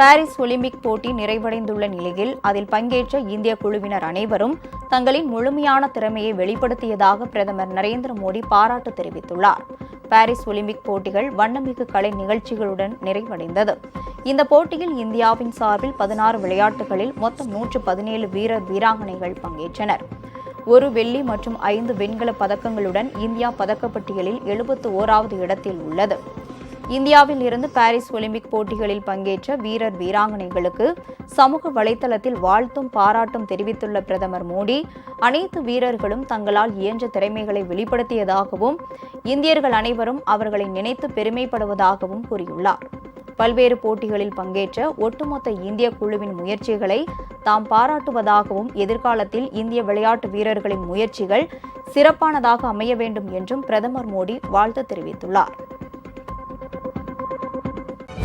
Paris Olympic போட்டி நிறைவடைந்துள்ள நிலையில் அதில் பங்கேற்ற இந்திய குழுவினர் அனைவரும் தங்களின் முழுமையான திறமையை வெளிப்படுத்தியதாக பிரதமர் நரேந்திர மோடி பாராட்டு தெரிவித்துள்ளார். பாரிஸ் ஒலிம்பிக் போட்டிகள் வண்ணமிகு கலை நிகழ்ச்சிகளுடன் நிறைவடைந்தது. இந்த போட்டியில் இந்தியாவின் சார்பில் பதினாறு விளையாட்டுகளில் மொத்தம் நூற்று பதினேழு வீரர் வீராங்கனைகள் பங்கேற்றனர். ஒரு வெள்ளி மற்றும் ஐந்து வெண்கல பதக்கங்களுடன் இந்தியா பதக்கப்பட்டியலில் எழுபத்து ஓராவது இடத்தில் உள்ளது. இந்தியாவில் இருந்து பாரிஸ் ஒலிம்பிக் போட்டிகளில் பங்கேற்ற வீரர் வீராங்கனைகளுக்கு சமூக வலைதளத்தில் வாழ்த்தும் பாராட்டும் தெரிவித்துள்ள பிரதமர் மோடி அனைத்து வீரர்களும் தங்களால் இயன்ற திறமைகளை வெளிப்படுத்தியதாகவும் இந்தியர்கள் அனைவரும் அவர்களை நினைத்து பெருமைப்படுவதாகவும் கூறியுள்ளார். பல்வேறு போட்டிகளில் பங்கேற்ற ஒட்டுமொத்த இந்திய குழுவின் முயற்சிகளை தாம் பாராட்டுவதாகவும் எதிர்காலத்தில் இந்திய விளையாட்டு வீரர்களின் முயற்சிகள் சிறப்பானதாக அமைய வேண்டும் என்றும் பிரதமர் மோடி வாழ்த்து தெரிவித்துள்ளார்.